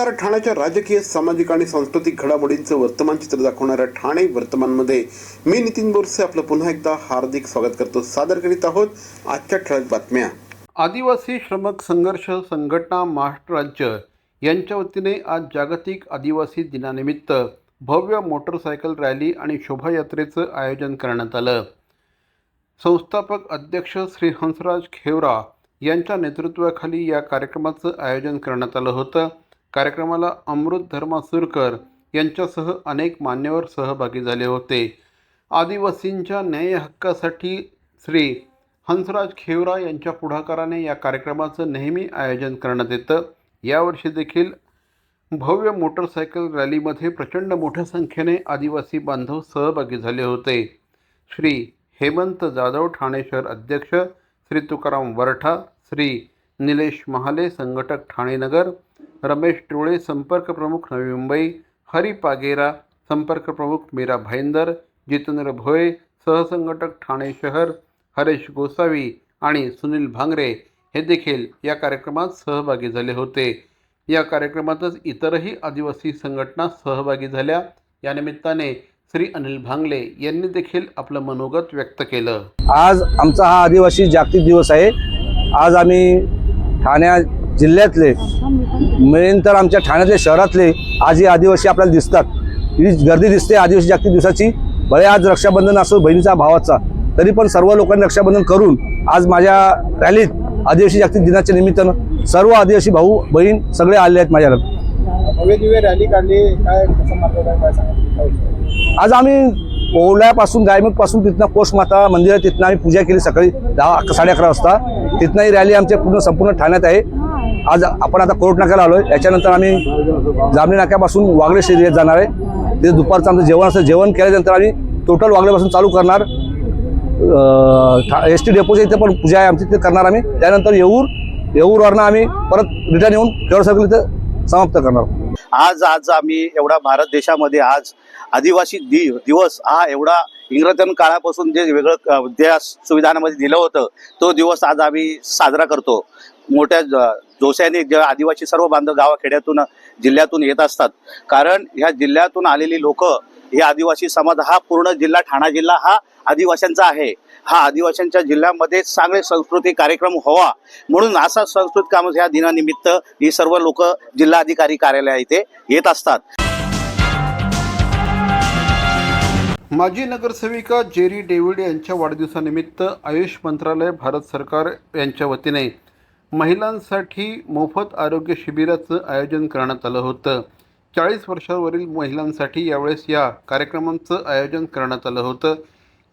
नमस्कार ठाण्याच्या राजकीय सामाजिक आणि सांस्कृतिक घडामोडींचं वर्तमान चित्र दाखवणाऱ्या ठाणे वर्तमानमध्ये मी नितीन बोरसे आपलं पुन्हा एकदा हार्दिक स्वागत करतो. सादर करीत आहोत आजच्या ठळक बातम्या. आदिवासी श्रमक संघर्ष संघटना महाराष्ट्र राज्य यांच्या वतीने आज जागतिक आदिवासी दिनानिमित्त भव्य मोटरसायकल रॅली आणि शोभायात्रेचं आयोजन करण्यात आलं. संस्थापक अध्यक्ष श्री हंसराज खेवरा यांच्या नेतृत्वाखाली या कार्यक्रमाचं आयोजन करण्यात आलं होतं. कार्यक्रमाला अमृत धर्मा सुरकर यांच्यासह अनेक मान्यवर सहभागी झाले होते. आदिवासींच्या न्याय हक्कासाठी श्री हंसराज खेवरा यांच्या पुढाकाराने या कार्यक्रमाचं नेहमी आयोजन करण्यात येतं. यावर्षी देखील भव्य मोटरसायकल रॅलीमध्ये प्रचंड मोठ्या संख्येने आदिवासी बांधव सहभागी झाले होते. श्री हेमंत जाधव ठाणे शहर अध्यक्ष श्री तुकाराम वरठा श्री निलेश महाले संघटक ठाणेनगर रमेश टोळे संपर्क प्रमुख नवी मुंबई हरी पागेरा संपर्क प्रमुख मीरा भाईंदर जितेंद्र भोये सहसंघटक ठाणे शहर हरेश गोसावी आणि सुनील भांगरे हे देखील या कार्यक्रमात सहभागी झाले होते. या कार्यक्रमातच इतरही आदिवासी संघटना सहभागी झाल्या. या निमित्ताने श्री अनिल भांगले यांनी देखील आपलं मनोगत व्यक्त केलं. आज आमचा हा आदिवासी जागतिक दिवस आहे. आज आम्ही ठाण्या जिल्ह्यातले मेन तर आमच्या ठाण्यातले शहरातले आज हे आदिवासी आपल्याला दिसतात. ही गर्दी दिसते आदिवासी जागतिक दिवसाची. भले आज रक्षाबंधन असो बहिणीचा भावाचा तरी पण सर्व लोकांनी रक्षाबंधन करून आज माझ्या रॅलीत आदिवासी जागतिक दिनाच्या निमित्तानं सर्व आदिवासी भाऊ बहीण सगळे आले आहेत माझ्या रॅली काढली काय आज आम्ही ओवल्यापासून गायमुखपासून तिथनं कोशमाता मंदिर आहे तिथनं आम्ही पूजा केली सकाळी दहा साडे अकरा वाजता. तिथनं ही रॅली आमच्या पूर्ण संपूर्ण ठाण्यात आहे. आज आपण आता कोर्ट नाक्याला आलो आहे याच्यानंतर आम्ही जामणी नाक्यापासून वागळे शहर जाणार आहे. तिथे दुपारचं आमचं जेवण असं जेवण केल्यानंतर आम्ही टोटल वागळेपासून चालू करणार. एस टी डेपोच्या इथे पण पूजा आहे आमची. तिथे करणार आम्ही. त्यानंतर येऊर येऊरवरनं आम्ही परत रिटर्न येऊन केवळ सर्कल इथं समाप्त करणार आज आज आम्ही एवढा भारत देशामध्ये आज आदिवासी दि दिवस हा एवढा इंग्रजन काळापासून जे वेगळं ज्या सुविधांमध्ये संविधानामध्ये दिलं होतं तो दिवस आज आम्ही साजरा करतो. मोठ्या जोशाने जे आदिवासी सर्व बांधव गावाखेड्यातून जिल्ह्यातून येत असतात. कारण ह्या जिल्ह्यातून आलेली लोक हे आदिवासी समाज हा पूर्ण जिल्हा ठाणा जिल्हा हा आदिवाशांचा आहे. हा आदिवाशांच्या जिल्ह्यामध्ये चांगले सांस्कृतिक कार्यक्रम व्हावा. म्हणून असा सांस्कृतिक काम ह्या दिनानिमित्त ही सर्व लोक जिल्हाधिकारी कार्यालया इथे येत असतात. माजी नगरसेविका जेरी डेव्हिड यांच्या वाढदिवसानिमित्त आयुष मंत्रालय भारत सरकार यांच्या वतीने महिलांसाठी मोफत आरोग्य शिबिराचं आयोजन करण्यात आलं होतं. चाळीस वर्षावरील महिलांसाठी यावेळेस या कार्यक्रमाचं आयोजन करण्यात आलं होतं.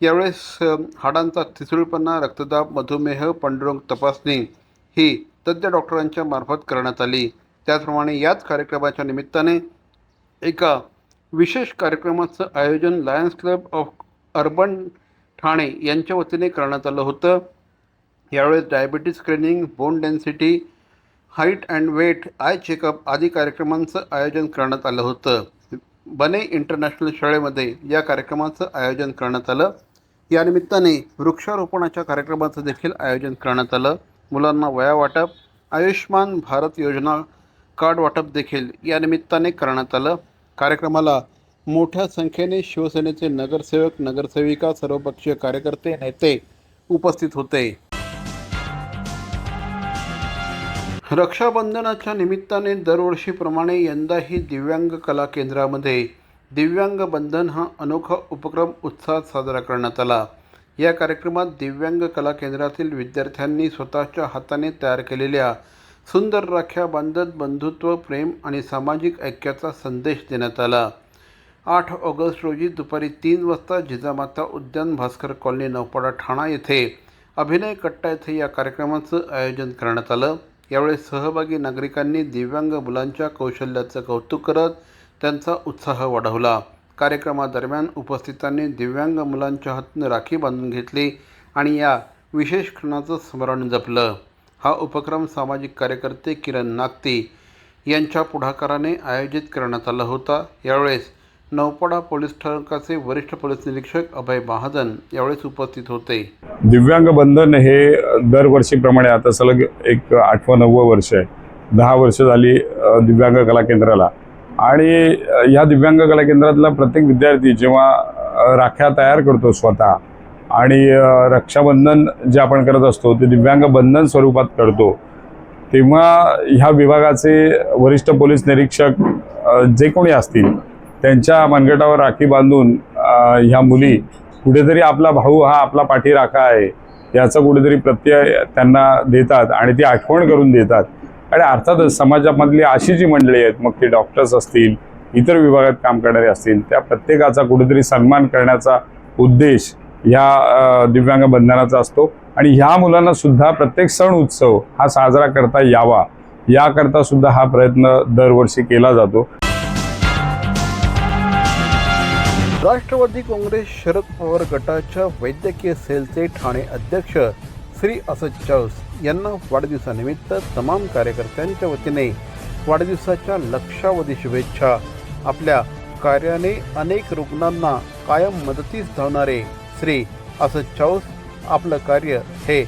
यावेळेस हाडांचा थिसुळपणा रक्तदाब मधुमेह पांडुरंग तपासणी ही तज्ज्ञ डॉक्टरांच्या मार्फत करण्यात आली. त्याचप्रमाणे याच कार्यक्रमाच्या निमित्ताने एका विशेष कार्यक्रमाचं आयोजन Lions Club of Urban Thane यांच्या वतीने करण्यात आलं होतं. यावेळेस diabetes screening bone density height and weight eye checkup आदी कार्यक्रमांचं आयोजन करण्यात आलं होतं. बने इंटरनॅशनल शाळेमध्ये या कार्यक्रमाचं आयोजन करण्यात आलं. या निमित्ताने वृक्षारोपणाच्या कार्यक्रमाचं देखील आयोजन करण्यात आलं. मुलांना वया वाटप आयुष्मान भारत योजना कार्ड वाटप देखील या निमित्ताने करण्यात आलं. कार्यक्रमाला मोठ्या संख्येने शिवसेनेचे नगरसेवक नगरसेविका सर्वपक्षीय कार्यकर्ते नेते उपस्थित होते. रक्षाबंधनाच्या निमित्ताने दरवर्षीप्रमाणे यंदाही दिव्यांग कला केंद्रामध्ये दिव्यांग बंधन हा अनोखा उपक्रम उत्साहात साजरा करण्यात आला. या कार्यक्रमात दिव्यांग कला केंद्रातील विद्यार्थ्यांनी स्वतःच्या हाताने तयार केलेल्या सुंदर राख्या बांधत बंधुत्व प्रेम आणि सामाजिक ऐक्याचा संदेश देण्यात आला. आठ ऑगस्ट रोजी दुपारी तीन वाजता जिजामाता उद्यान भास्कर कॉलनी नौपाडा ठाणा येथे अभिनय कट्टा येथे या कार्यक्रमाचं आयोजन करण्यात आलं. यावेळी सहभागी नागरिकांनी दिव्यांग मुलांच्या कौशल्याचं कौतुक करत त्यांचा उत्साह वाढवला. कार्यक्रमादरम्यान उपस्थितांनी दिव्यांग मुलांच्या हातून राखी बांधून घेतली आणि या विशेष क्षणाचं स्मरण जपलं. हा उपक्रम सामाजिक कार्यकर्ते किरण नागती यांच्या पुढाकाराने आयोजित करण्यात आला होता. यावेळेस नौपाडा पोलीस स्थानकाचे वरिष्ठ पोलीस निरीक्षक अभय महाजन यावेळेस उपस्थित होते. दिव्यांग बंधन हे दरवर्षीप्रमाणे आता सलग एक आठवं नववं वर्ष आहे. दहा वर्ष झाली दिव्यांग कला केंद्राला. आणि ह्या दिव्यांग कला केंद्रातला प्रत्येक विद्यार्थी जेव्हा राख्या तयार करतो स्वतः आणि रक्षाबंधन जे आपण करत असतो ते दिव्यांग बंधन स्वरूपात करतो तेव्हा ह्या विभागाचे वरिष्ठ पोलीस निरीक्षक जे कोणी असतील त्यांच्या मनगटावर राखी बांधून ह्या मुली कुठेतरी आपला भाऊ हा आपला पाठीराखा आहे याचा कुठेतरी प्रत्यय त्यांना देतात आणि ती आठवण करून देतात. आणि अर्थातच समाजामधली अशी जी मंडळी आहेत मग ते डॉक्टर्स असतील इतर विभागात काम करणारे असतील त्या प्रत्येकाचा कुठेतरी सन्मान करण्याचा उद्देश ह्या दिव्यांग बंधनाचा असतो. आणि ह्या मुलांना सुद्धा प्रत्येक सण उत्सव हा साजरा करता यावा याकरता सुद्धा हा प्रयत्न दरवर्षी केला जातो. राष्ट्रवादी काँग्रेस शरद पवार गटाच्या वैद्यकीय सेलचे ठाणे अध्यक्ष श्री असद चौस यांना वाढदिवसानिमित्त तमाम कार्यकर्त्यांच्या वतीने वाढदिवसाच्या लक्षावधी शुभेच्छा. आपल्या कार्याने अनेक रुग्णांना कायम मदतीस धावणारे श्री असद चौस आपलं कार्य हे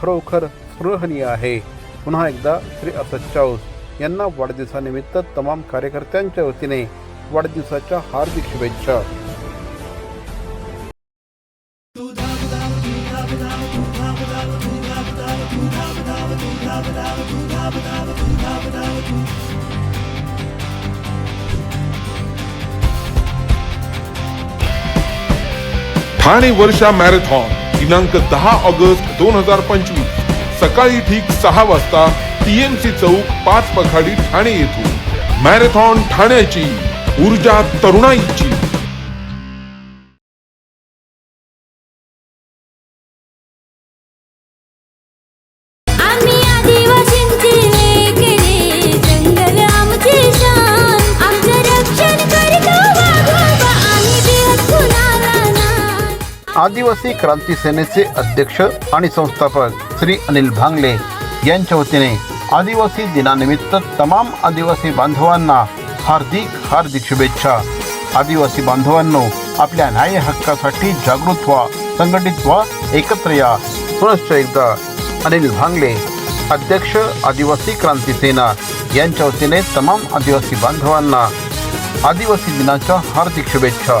खरोखर स्पृहणीय आहे. पुन्हा एकदा श्री असद चौस यांना वाढदिवसानिमित्त तमाम कार्यकर्त्यांच्या वतीने वाढदिवसाच्या हार्दिक शुभेच्छा. ठाणे वर्षा मॅरेथॉन दिनांक दहा ऑगस्ट दोन हजार पंचवीस सकाळी ठीक सहा वाजता टीएमसी चौक पाच पखाडी ठाणे येथून. मॅरेथॉन ठाण्याची ऊर्जा तरुणाईची. आदिवासी क्रांती सेनेचे अध्यक्ष आणि संस्थापक श्री अनिल भांगले यांच्या वतीने आदिवासी दिनानिमित्त तमाम आदिवासी बांधवांना हार्दिक हार्दिक शुभेच्छा. आदिवासी बांधवांनो आपल्या न्याय हक्कासाठी जागृत व्हा संघटित व्हा एकत्र या. पुनश्च एकदा अनिल भांगले अध्यक्ष आदिवासी क्रांती सेना यांच्या वतीने तमाम आदिवासी बांधवांना आदिवासी दिनाच्या हार्दिक शुभेच्छा.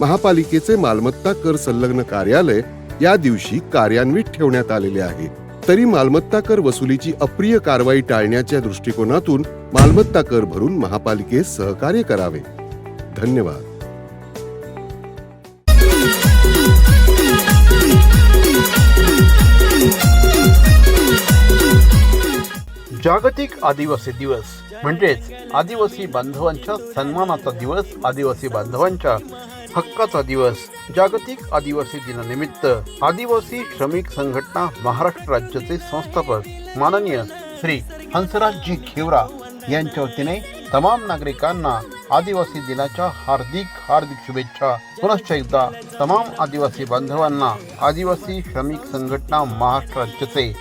महापालिकेचे मालमत्ता कर संलग्न कार्यालय या दिवशी कार्यान्वित ठेवण्यात आलेले आहे. तरी मालमत्ता कर वसुलीची अप्रिय कारवाई टाळण्याच्या दृष्टिकोनातून मालमत्ता कर भरून महापालिकेस सहकार्य करावे. धन्यवाद. जागतिक आदिवासी दिवस म्हणजेच आदिवासी बांधवांच्या सन्मानाचा दिवस आदिवासी बांधवांच्या हक्काचा दिवस जागतिक आदिवासी दिनानिमित्त आदिवासी श्रमिक संघटना महाराष्ट्र राज्याचे संस्थापक माननीय श्री हंसराजजी खेवरा यांच्या वतीने तमाम नागरिकांना आदिवासी दिनाच्या हार्दिक हार्दिक शुभेच्छा. पुनश्च एकदा तमाम आदिवासी बांधवांना आदिवासी श्रमिक संघटना महाराष्ट्र राज्याचे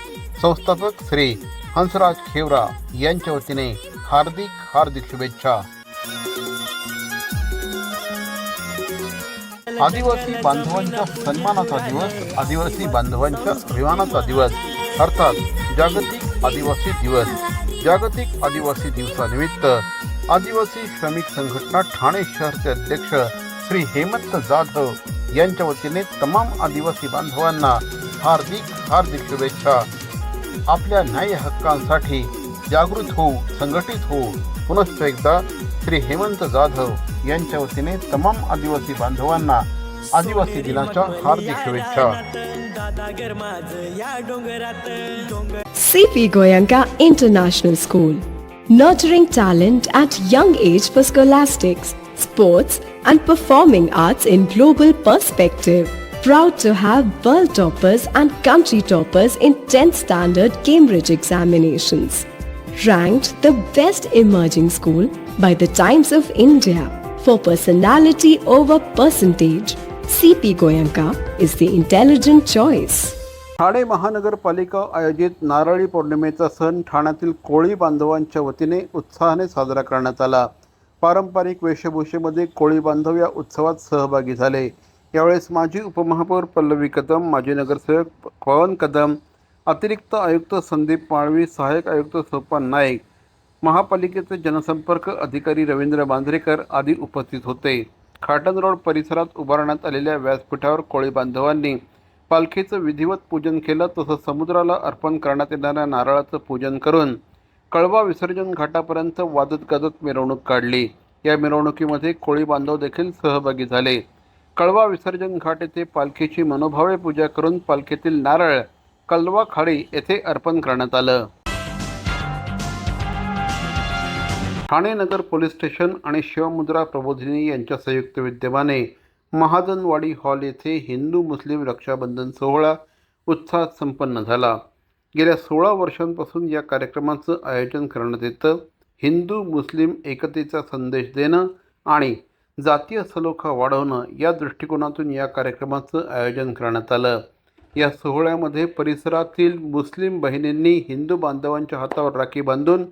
संस्थापक श्री हंसराज खेवरा यांच्या वतीने हार्दिक हार्दिक शुभेच्छा. आदिवासी बांधवांच्या सन्मानाचा दिवस आदिवासी बांधवांच्या अभिमानाचा दिवस अर्थात जागतिक आदिवासी दिवस जागतिक आदिवासी दिवसानिमित्त आदिवासी श्रमिक संघटना ठाणे शहरचे अध्यक्ष श्री हेमंत जाधव यांच्या वतीने तमाम आदिवासी बांधवांना हार्दिक हार्दिक शुभेच्छा. आपल्या न्याय हक्कांसाठी जागृत होऊ संघटित होऊ पुनश्च एकदा श्री हेमंत जाधव यांच्या वतीने तमाम आदिवासी बांधवांना आदिवासी दिनाच्या हार्दिक शुभेच्छा CP Goyanka International School, nurturing talent at young age for scholastics, sports, and performing arts in global perspective. Proud to have world toppers and country toppers in 10th standard Cambridge examinations. Ranked the best emerging school by the Times of India for personality over percentage. CP Goyanka is the intelligent choice. Thane महानगरपालिका आयोजित नारळी पौर्णिमेचा सण ठाण्यातील कोळी बांधवांच्या वतीने उत्साहाने साजरा करण्यात आला पारंपरिक वेशभूषेमध्ये कोळी बांधव या उत्सवात सहभागी झाले यावेळेस माजी उपमहापौर पल्लवी कदम माजी नगरसेवक पवन कदम अतिरिक्त आयुक्त संदीप पाळवी सहाय्यक आयुक्त सोपान नाईक महापालिकेचे जनसंपर्क अधिकारी रवींद्र बांद्रेकर आदी उपस्थित होते. खाटन रोड परिसरात उभारण्यात आलेल्या व्यासपीठावर कोळी बांधवांनी पालखीचं विधिवत पूजन केलं तसंच समुद्राला अर्पण करण्यात येणाऱ्या नारळाचं पूजन करून कळवा विसर्जन घाटापर्यंत वादत गाजत मिरवणूक काढली. या मिरवणुकीमध्ये कोळी बांधव देखील सहभागी झाले. कळवा विसर्जन घाट येथे पालखीची मनोभावे पूजा करून पालखीतील नारळ कलवा खाडी येथे अर्पण करण्यात आलं. ठाणे नगर पोलीस स्टेशन आणि शिवमुद्रा प्रबोधिनी यांच्या संयुक्त विद्यमाने महाजनवाडी हॉल येथे हिंदू मुस्लिम रक्षाबंधन सोहळा उत्साहात संपन्न झाला. गेल्या सोळा वर्षांपासून या कार्यक्रमाचं आयोजन करण्यात येतं. हिंदू मुस्लिम एकतेचा संदेश देणं आणि जातीय सलोखा वाढवणं या दृष्टिकोनातून या कार्यक्रमाचं आयोजन करण्यात आलं. या सोहळ्यामध्ये परिसरातील मुस्लिम बहिणींनी हिंदू बांधवांच्या हातावर राखी बांधून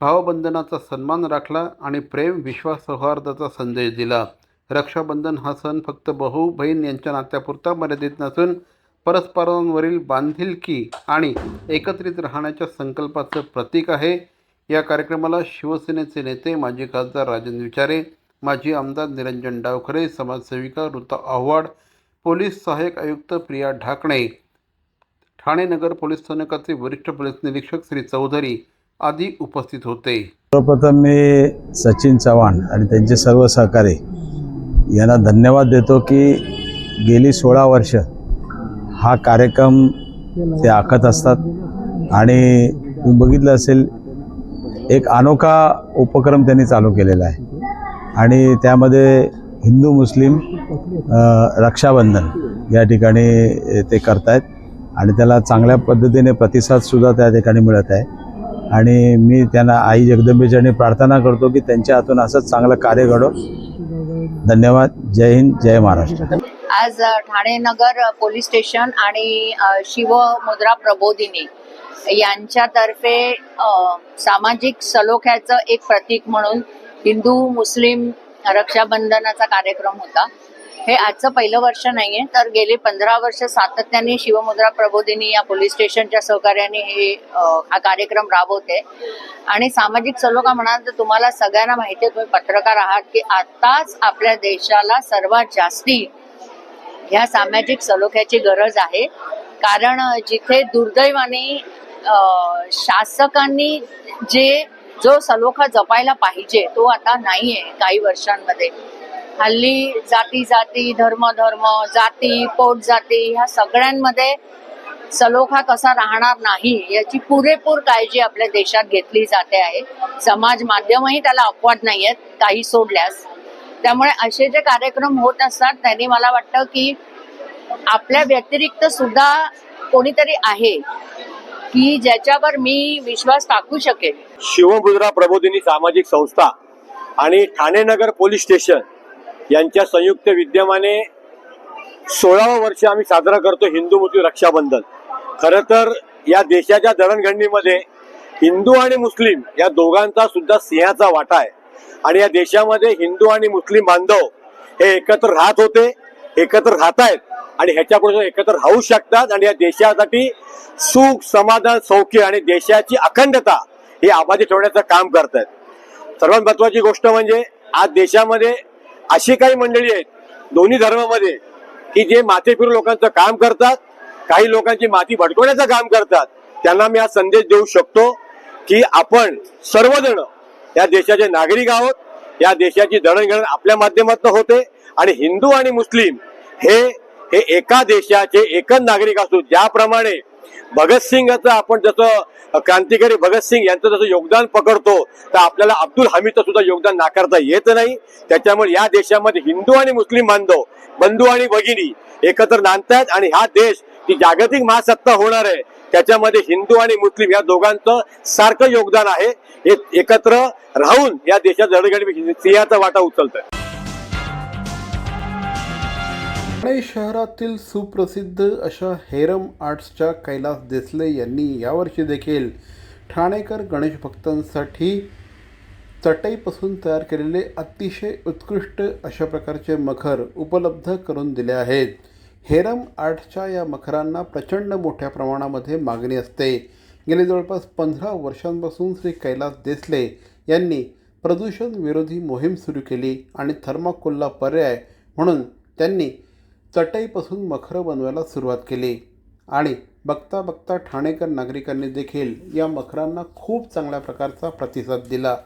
भावबंधनाचा सन्मान राखला आणि प्रेम विश्वास सौहार्दाचा संदेश दिला. रक्षाबंधन हा सण फक्त भाऊ बहीण यांच्या नात्यापुरता मर्यादित नसून परस्परांवरील बांधिलकी आणि एकत्रित राहण्याच्या संकल्पाचं प्रतीक आहे. या कार्यक्रमाला शिवसेनेचे नेते माजी खासदार राजन विचारे माजी आमदार निरंजन डावखरे समाजसेविका ऋता आव्हाड पोलीस सहाय्यक आयुक्त प्रिया ढाकणे ठाणे नगर पोलीस स्थानकाचे वरिष्ठ पोलीस निरीक्षक श्री चौधरी आदी उपस्थित होते. सर्वप्रथम मी सचिन चव्हाण आणि त्यांचे सर्व सहकारी यांना धन्यवाद देतो की गेली सोळा वर्ष हा कार्यक्रम ते आखत असतात. आणि तुम्ही बघितलं असेल एक अनोखा उपक्रम त्यांनी चालू केलेला आहे. आणि त्यामध्ये हिंदू मुस्लिम रक्षाबंधन या ठिकाणी ते करतायत. आणि त्याला चांगल्या पद्धतीने प्रतिसादसुद्धा त्या ठिकाणी मिळत आहे. आणि मी त्यांना आई जगदंबेचरणी प्रार्थना करतो की त्यांच्या हातून असंच चांगलं कार्य घडो. धन्यवाद. जय हिंद जय महाराष्ट्र. आज ठाणेनगर ठाणे नगर पोलीस स्टेशन आणि शिव शिवमुद्रा प्रबोधिनी यांच्यातर्फे सामाजिक सलोख्याचं एक प्रतीक म्हणून हिंदू मुस्लिम रक्षाबंधनाचा कार्यक्रम होता. हे आजचं पहिलं वर्ष नाहीये तर गेले पंधरा वर्ष सातत्याने शिवमुद्रा प्रबोधिनी या पोलीस स्टेशनच्या सहकार्याने हे हा कार्यक्रम राबवते. आणि सामाजिक सलोखा म्हणाल तर तुम्हाला सगळ्यांना माहिती आहे तुम्ही पत्रकार आहात की आताच आपल्या देशाला सर्वात जास्ती ह्या सामाजिक सलोख्याची गरज आहे. कारण जिथे दुर्दैवाने शासकांनी जे जो सलोखा जपायला पाहिजे तो आता नाहीये काही वर्षांमध्ये. हल्ली जाती जाती धर्म धर्म जाती पोट जाती ह्या सगळ्यांमध्ये सलोखा कसा राहणार नाही याची पुरेपूर काळजी आपल्या देशात घेतली जाते आहे. समाज माध्यमही त्याला अपवाद नाही आहेत काही सोडल्यास. त्यामुळे असे जे कार्यक्रम होत असतात त्यांनी मला वाटतं की आपल्या व्यतिरिक्त सुद्धा कोणीतरी आहे. की ज्याच्यावर मी विश्वास टाकू शकेल शिवमुद्रा प्रबोधिनी सामाजिक संस्था आणि ठाणे नगर पोलीस स्टेशन यांच्या संयुक्त विद्यमाने सोळावं वर्ष आम्ही साजरा करतो हिंदू मुस्लिम रक्षाबंधन. खरं तर या देशाच्या दळणघडणीमध्ये हिंदू आणि मुस्लिम या दोघांचा सुद्धा सिंहाचा वाटा आहे. आणि या देशामध्ये हिंदू आणि मुस्लिम बांधव हे एकत्र राहत होते. एकत्र राहत आहेत आणि ह्याच्यापुढे एकत्र राहू शकतात आणि या देशासाठी सुख समाधान सौख्य आणि देशाची अखंडता ही आबादी ठेवण्याचं काम करत आहेत सर्वात महत्वाची गोष्ट म्हणजे आज देशामध्ये अशी काही मंडळी आहेत दोन्ही धर्मामध्ये की जे माथे फिरू लोकांचं काम करतात काही लोकांची माती भटकवण्याचं काम करतात. त्यांना मी हा संदेश देऊ शकतो की आपण सर्वजण या देशाचे नागरिक आहोत या देशाची दळणघळण आपल्या माध्यमातून होते. आणि हिंदू आणि मुस्लिम हे हे एका देशाचे एकच नागरिक असतो. ज्याप्रमाणे भगतसिंगचं आपण जसं क्रांतिकारी भगतसिंग यांचं जसं योगदान पकडतो तर आपल्याला अब्दुल हमीदचं सुद्धा योगदान नाकारता येत नाही. त्याच्यामुळे या देशामध्ये हिंदू आणि मुस्लिम बांधव बंधू आणि भगिनी एकत्र नांदतायत आणि हा देश ही जागतिक महासत्ता होणार आहे त्याच्यामध्ये हिंदू आणि मुस्लिम या दोघांचं सारखं योगदान आहे. हे एकत्र राहून या देशात जडगडी सिंहाचा वाटा उचलत ठाणे शहरातील सुप्रसिद्ध अशा हेरम आर्ट्सच्या कैलास देसले यांनी यावर्षी देखील ठाणेकर गणेश भक्तांसाठी चटईपासून तयार केलेले अतिशय उत्कृष्ट अशा प्रकारचे मखर उपलब्ध करून दिले आहेत. हेरम आर्टच्या या मखरांना प्रचंड मोठ्या प्रमाणामध्ये मागणी असते. गेले जवळपास पंधरा वर्षांपासून श्री कैलास देसले यांनी प्रदूषण विरोधी मोहीम सुरू केली आणि थर्माकोलला पर्याय म्हणून त्यांनी चटईपासून मखरं बनवायला सुरुवात केली. आणि बघता बघता ठाणेकर नागरिकांनी देखील या मखरांना खूप चांगल्या प्रकारचा प्रतिसाद दिला.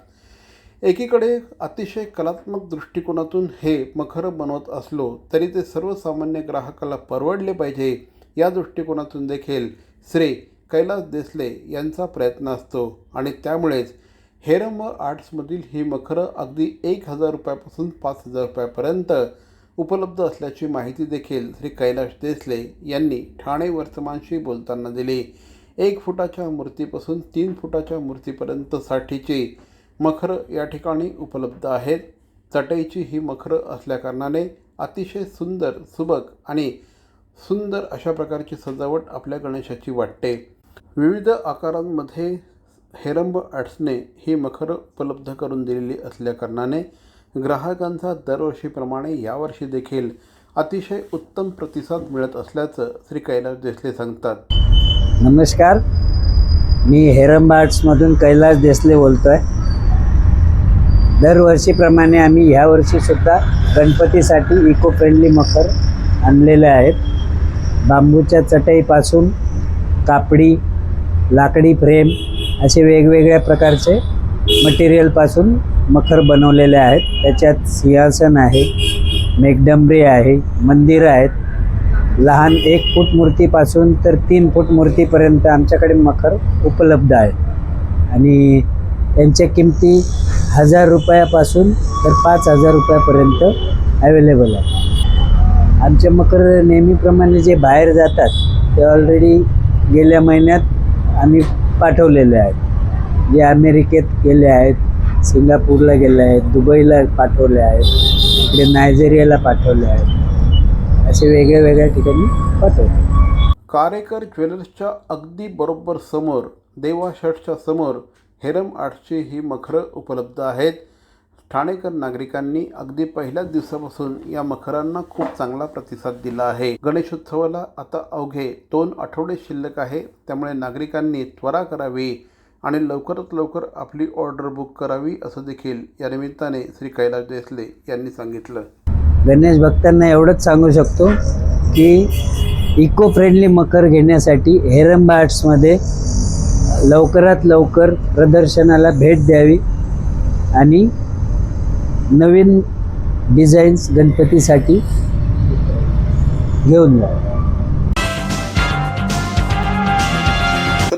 एकीकडे अतिशय कलात्मक दृष्टिकोनातून हे मखरं बनवत असलो तरी ते सर्वसामान्य ग्राहकाला परवडले पाहिजे या दृष्टिकोनातून देखील श्री कैलास देसले यांचा प्रयत्न असतो. आणि त्यामुळेच हेरम आर्ट्समधील ही मखरं अगदी एक हजार रुपयापासून पाच हजार रुपयापर्यंत उपलब्ध असल्याची माहिती देखील श्री कैलाश देसले यांनी ठाणे वर्तमानशी बोलताना दिली. एक फुटाच्या मूर्तीपासून तीन फुटाच्या मूर्तीपर्यंत साठीची मखरं या ठिकाणी उपलब्ध आहेत. चटईची ही मखरं असल्याकारणाने अतिशय सुंदर सुबक आणि सुंदर अशा प्रकारची सजावट आपल्या गणेशाची वाटते. विविध आकारांमध्ये हेरंब अडसणे ही मखरं उपलब्ध करून दिलेली असल्याकारणाने ग्राहकांचा दरवर्षीप्रमाणे यावर्षी देखील अतिशय उत्तम प्रतिसाद मिळत असल्याचं श्री कैलास देसले सांगतात. नमस्कार. मी हेरंब कैलास देसले बोलतो आहे दरवर्षीप्रमाणे आम्ही ह्या वर्षीसुद्धा गणपतीसाठी इको फ्रेंडली मखर आणलेले आहेत. बांबूच्या चटईपासून कापडी लाकडी फ्रेम असे वेगवेगळ्या प्रकारचे मटेरियलपासून मखर बनवलेले आहेत. त्याच्यात सिंहासन आहे मेघडंबरी आहे मंदिरं आहेत. लहान एक फूट मूर्तीपासून तर तीन फूट मूर्तीपर्यंत आमच्याकडे मखर उपलब्ध आहे. आणि त्यांच्या किमती हजार रुपयापासून तर पाच हजार रुपयापर्यंत अवेलेबल आहे. आमचे मकर नेहमीप्रमाणे जे बाहेर जातात ते ऑलरेडी गेल्या महिन्यात आम्ही पाठवलेले आहेत. जे अमेरिकेत गेले आहेत सिंगापूरला गेले आहेत दुबईला पाठवले आहेत इकडे नायजेरियाला पाठवले आहेत. असे वेगळ्या वेगळ्या ठिकाणी पाठवले. कारेकर ज्वेलर्सच्या अगदी बरोबर समोर देवा शर्टच्या समोर हेरम आर्टचे ही मखरं उपलब्ध आहेत. ठाणेकर नागरिकांनी अगदी पहिल्याच दिवसापासून या मखरांना खूप चांगला प्रतिसाद दिला आहे. गणेशोत्सवाला आता अवघे दोन आठवडे शिल्लक आहे त्यामुळे नागरिकांनी त्वरा करावी. आणि लवकरात लवकर आपली ऑर्डर बुक करावी असं देखील या निमित्ताने श्री कैलास देसले यांनी सांगितलं. गणेश भक्तांना एवढंच सांगू शकतो की इको फ्रेंडली मकर घेण्यासाठी हेरंबा आर्ट्समध्ये लवकरात लवकर प्रदर्शनाला भेट द्यावी आणि नवीन डिझाईन्स गणपतीसाठी घेऊन जा.